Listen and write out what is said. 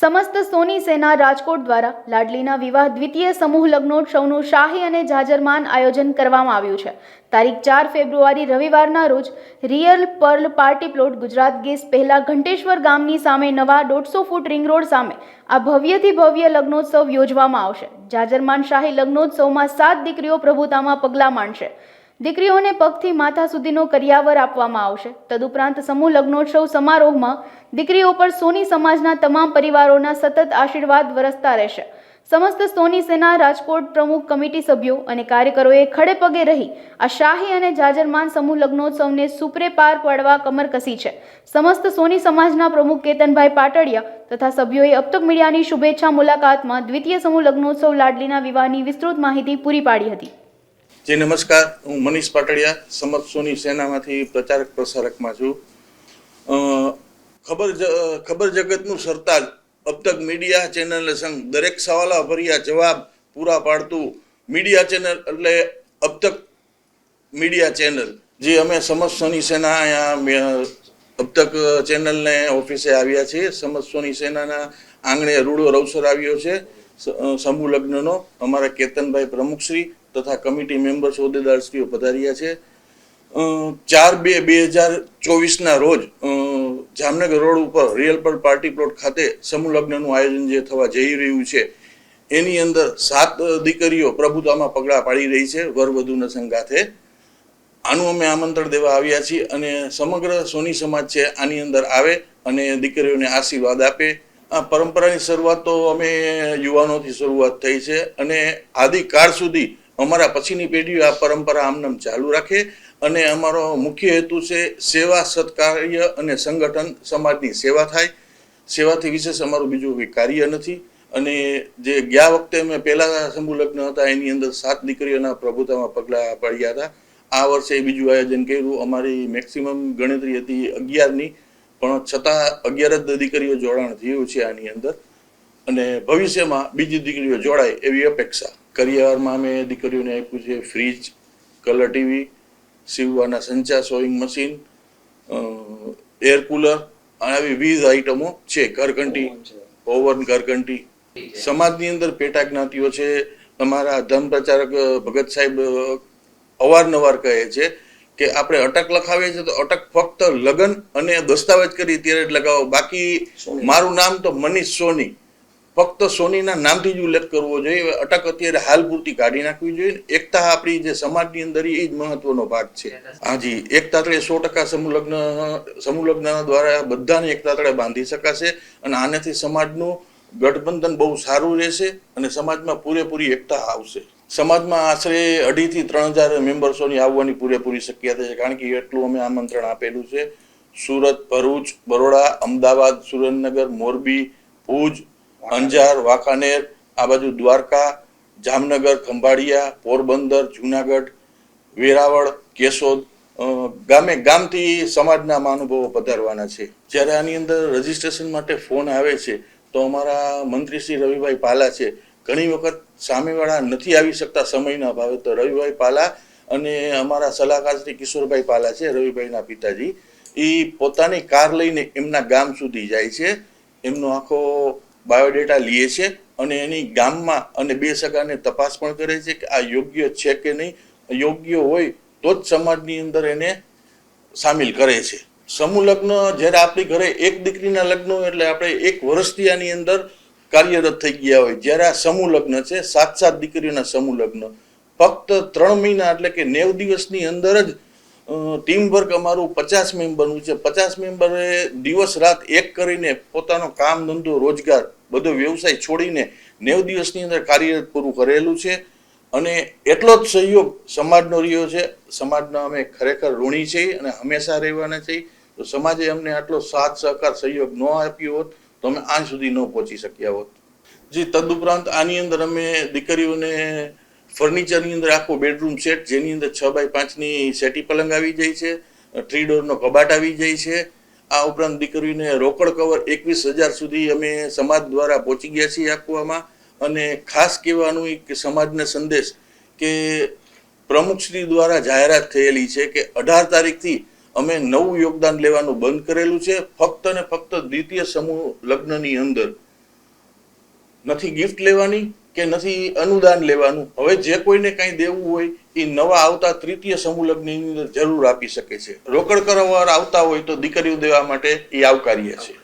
સમસ્ત સોની સેના રાજકોટ દ્વારા લાડલીના વિવાહ દ્વિતીય સમૂહ લગ્નોત્સવનું શાહી અને જાજરમાન આયોજન કરવામાં આવ્યું છે. તારીખ ચાર ફેબ્રુઆરી રવિવારના રોજ real pearl party plot Gujarat gas પહેલા ઘંટેશ્વર ગામની સામે નવા દોઢસો ફૂટ રિંગ રોડ સામે આ ભવ્યથી ભવ્ય લગ્નોત્સવ યોજવામાં આવશે. જાજરમાન શાહી લગ્નોત્સવમાં સાત દીકરીઓ પ્રભુતામાં પગલાં માંડશે દીકરીઓને પગથી માથા સુધીનો કરિયાવર આપવામાં આવશે. તદુપરાંત સમૂહ લગ્નોત્સવ સમારોહમાં દીકરીઓ પર સોની સમાજના તમામ પરિવારોના સતત આશીર્વાદ વરસતા રહેશે. સમસ્ત સોની સેના રાજકોટ પ્રમુખ કમિટી સભ્યો અને કાર્યકરોએ ખડે પગે રહી આ શાહી અને જાજરમાન સમૂહ લગ્નોત્સવને સુપરે પાર પાડવા કમર કસી છે. સમસ્ત સોની સમાજના પ્રમુખ કેતનભાઈ પાટડિયા તથા સભ્યોએ અબતક મીડિયાની શુભેચ્છા મુલાકાતમાં દ્વિતીય સમૂહ લગ્નોત્સવ લાડલીના વિવાહની વિસ્તૃત માહિતી પૂરી પાડી હતી. જી, નમસ્કાર. હું મનીષ પાટડિયા સમર્થસોની સોની સેનામાંથી પ્રચારક પ્રસારકમાં છું. ખબર ખબર જગતનું સરતાજ, અબતક મીડિયા ચેનલ સંઘ, દરેક સવાલા ભર્યા જવાબ પૂરા પાડતું મીડિયા ચેનલ એટલે અબતક મીડિયા ચેનલ, જે અમે સમર્થસોની સોની અહીંયા અબતક ચેનલને ઓફિસે આવ્યા છીએ. સમર્થસોની સોની સેનાના આંગણે રૂડો રવસર આવ્યો છે. સમૂહ લગ્નનો અમારા કેતનભાઈ પ્રમુખશ્રી તથા કમિટી મેમ્બર્સ હોદ્દેદારશ્રીઓ પધાર્યા છે. ચાર બે બે હજાર ચોવીસના રોજ જામનગર રોડ ઉપર રિયલ પર પાર્ટી પ્લોટ ખાતે સમૂહ લગ્નનું આયોજન જે થવા જઈ રહ્યું છે, એની અંદર સાત દીકરીઓ પ્રભુતામાં પગલાં પાડી રહી છે, વરવધુના સંગાથે. આનું અમે આમંત્રણ દેવા આવ્યા છીએ અને સમગ્ર સોની સમાજ છે આની અંદર આવે અને દીકરીઓને આશીર્વાદ આપે. આ પરંપરાની શરૂઆત તો અમે યુવાનોથી શરૂઆત થઈ છે અને આદિકાળ સુધી અમારા પછીની પેઢીઓ આ પરંપરા આમનામ ચાલુ રાખે અને અમારો મુખ્ય હેતુ છે સેવા સત્કાર્ય અને સંગઠન સમાજની સેવા થાય. સેવાથી વિશેષ અમારું બીજું કોઈ કાર્ય નથી અને જે ગયા વખતે અમે પહેલાં સમૂહ હતા એની અંદર સાત દીકરીઓના પ્રભુતામાં પગલાં પડ્યા હતા. આ વર્ષે બીજું આયોજન કર્યું. અમારી મેક્સિમમ ગણતરી હતી અગિયારની. પણ છતાં અગિયાર જ દીકરીઓ જોડાણ થયું છે આની અંદર. અને ભવિષ્યમાં બીજી દીકરીઓ જોડાય એવી અપેક્ષા. કરિયાવરમાં અમે દીકરીઓને આપ્યું છે ફ્રીજ, કલર ટીવી, સીવવાના સંચા, સોઈંગ મશીન એર કુલર આવી વિવિધ આઈટમો છે. ઘરઘંટી, ઓવન ઘરઘંટી. સમાજની અંદર પેટા જ્ઞાતિઓ છે. અમારા ધર્મ પ્રચારક ભગત સાહેબ અવારનવાર કહે છે કે આપણે અટક લખાવીએ છીએ તો અટક ફક્ત લગ્ન અને દસ્તાવેજ કરી ત્યારે જ લગાવો. બાકી મારું નામ તો મનીષ સોની. ફક્ત સોનીના નામથી જ ઉલ્લેખ કરવો જોઈએ. અટક અત્યારે હાલ પૂરતી કાઢી નાખવી જોઈએ. એકતા આપણી જે સમાજની અંદર એ જ મહત્વનો ભાગ છે. હાજી એકતા તળે સો ટકા સમૂહલગ્ન લગ્ન દ્વારા બધાને એકતા તળે બાંધી શકાશે અને આનાથી સમાજનું ગઠબંધન બહુ સારું રહેશે અને સમાજમાં પૂરેપૂરી એકતા આવશે. સમાજમાં આશરે અઢીથી ત્રણ હજાર મેમ્બર્સોની આવવાની પૂરેપૂરી શક્યતા છે. કારણ કે એટલું અમે આમંત્રણ આપેલું છે. સુરત ભરૂચ બરોડા અમદાવાદ સુરેન્દ્રનગર મોરબી ભુજ અંજાર વાંકાનેર આ બાજુ દ્વારકા જામનગર ખંભાળિયા પોરબંદર જુનાગઢ વેરાવળ કેશોદ ગામે ગામથી સમાજના મહાનુભાવો પધારવાના છે. જ્યારે આની અંદર રજીસ્ટ્રેશન માટે ફોન આવે છે તો અમારા મંત્રી શ્રી રવિભાઈ પાલા છે. ઘણી વખત સામેવાળા નથી આવી શકતા સમયના અભાવે તો રવિભાઈ પાલા અને અમારા સલાહકાર શ્રી કિશોરભાઈ પાલા છે, રવિભાઈના પિતાજી. એ પોતાની કાર લઈને એમના ગામ સુધી જાય છે. એમનો આખો બાયોડેટા લે છે અને એની ગામમાં અને બે સગાને તપાસ પણ કરે છે કે આ યોગ્ય છે કે નહીં. યોગ્ય હોય તો જ સમાજની અંદર એને સામેલ કરે છે. સમૂહ લગ્ન જ્યારે આપણી ઘરે એક દીકરીના લગ્ન એટલે આપણે એક વર્ષથી આની અંદર કાર્યરત થઈ ગયા હોય. જ્યારે આ સમૂહ લગ્ન છે સાત સાત દીકરીઓના સમૂહ લગ્ન. ફક્ત ત્રણ મહિના એટલે કે નેવ દિવસની અંદર જ ટીમ વર્ક અમારું પચાસ મેમ્બરનું છે. પચાસ મેમ્બરે દિવસ રાત એક કરીને પોતાનો કામ, ધંધો, રોજગાર, બધો વ્યવસાય છોડીને નેવ દિવસની અંદર કાર્યરત પૂરું કરેલું છે. અને એટલો જ સહયોગ સમાજનો રહ્યો છે. સમાજના અમે ખરેખર ઋણી છીએ અને હંમેશા રહેવાના છીએ. તો સમાજે અમને આટલો સાથ સહકાર સહયોગ ન આપ્યો હોત તો અમે આજ સુધી ન પહોંચી શક્યા હોત. જે, તદુપરાંત આની અંદર અમે દીકરીઓને ફર્નિચરની અંદર આખો બેડરૂમ સેટ જેની અંદર છ બાય પાંચની સેટી પલંગ આવી જાય છે થ્રી ડોરનો કબાટ આવી જાય છે. આ ઉપરાંત દીકરીને રોકડ કવર એકવીસ હજાર સુધી અમે સમાજ દ્વારા પહોંચી ગયા છીએ આપવામાં. અને ખાસ કહેવાનું એ કે સમાજને સંદેશ કે પ્રમુખશ્રી દ્વારા જાહેરાત થયેલી છે કે અઢાર તારીખથી અમે નવું યોગદાન લેવાનું બંધ કરેલું છે. ફક્ત ને ફક્ત દ્વિતીય સમૂહ લગ્નની અંદર નથી ગિફ્ટ લેવાની કે નથી અનુદાન લેવાનું. હવે જે કોઈને કાંઈ દેવું હોય એ નવા આવતા તૃતીય સમૂહ લગ્નની અંદર જરૂર આપી શકે છે. રોકડ કરવાર આવતા હોય તો દીકરીઓ દેવા માટે એ આવકાર્ય છે